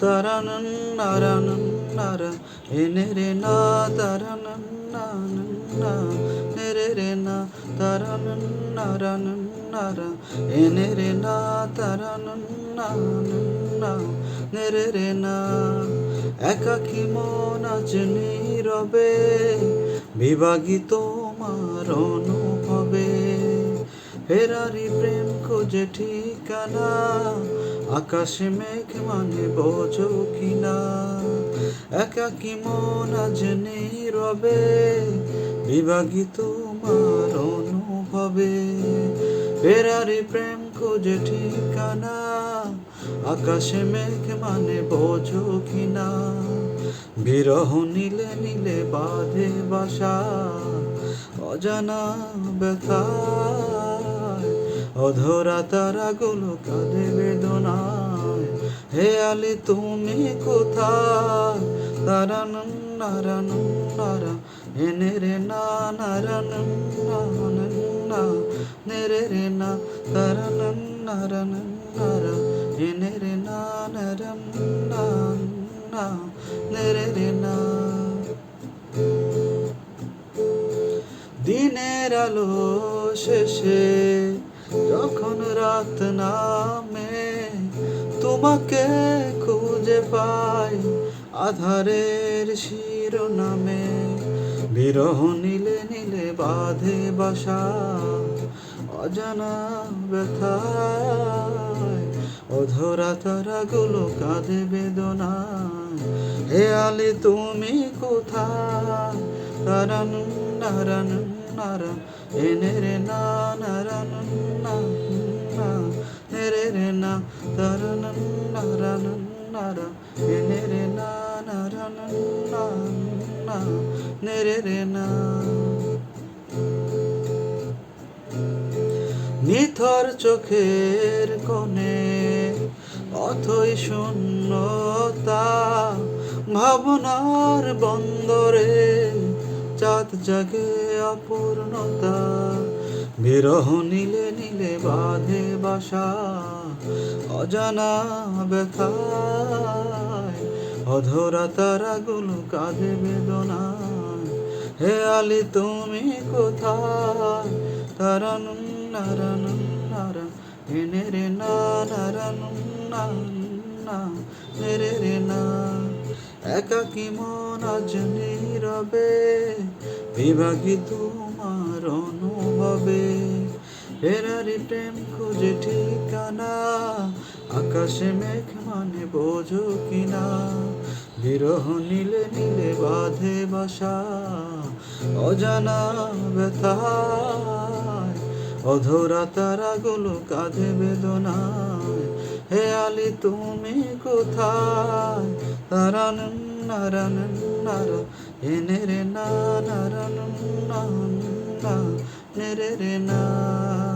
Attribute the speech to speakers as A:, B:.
A: தரணன் நரணன் நர எனரேனா தரணன் நரன்னா எனரேனா தரணன் நரணன் நர எனரேனா தரணன் நரன்னா নেরেনা একাকি মন আজ নীরবে বিভাগিত মারণ ফেরারি প্রেম খোঁজে ঠিকানা, আকাশে মেঘ মানে বোঝো কিনা। একাকি মন আজ রবে বিভাগী তোমার অনুভবে। ফেরারি প্রেম খোঁজে ঠিকানা, আকাশে মেঘ মানে বোঝো কিনা। বিরহ নীলে নীলে বাঁধে বাসা, অজানা ব্যথায় অধরা তারাগুলো কাঁদে বেদনায়। হে আলি, তুমি কোথায়? তারানন নারানন নারা। এনে রে না নারানন না। নেরে রে না তারানন নারানন নারা। এনে রে না, নারান, না নেরে রে না। দিনের আলো শেষে যখন রাত নামে তোমাকে খুঁজে পাই আধারের শিরোনামে, বিরহ নীলে নীলে বাঁধে বাসা, অজানা ব্যথায় অধরা তারাগুলো কাঁদে বেদনায় হে আলি, তুমি কোথায়? তারান, নারান নারা, এনে রে না নারান না না রে রে না তারান নারান নারা এনে রে না নারান না না রে রে না। নিথর চোখের কোণে অথই শূন্যতা, ভাবনার বন্দরে চাঁদ জাগে অপূর্ণতা। বিরহ নীলে নীলে বাঁধে বাসা, অজানা ব্যথায়। অধরা তারাগুলো কাঁধে বেদনায় হে আলি, তুমি কোথায়? তারানুন, নারানুন, নারা। এনে রে, না, নারানুন, না রে একাকি মন আজ নীরবে, বিভাগী তোমার অনুভবে। ফেরারি প্রেম খুঁজে ঠিকানা, আকাশে মেঘ মানে বোঝো কিনা। বিরহ নীলে নীলে বাঁধে বাসা, অজানা ব্যথায়। অধরা তারাগুলো কাঁধে বেদনায় হে তুমি কোথায়? তারানন নারানন নারা এনে রে না নারানন না রে না।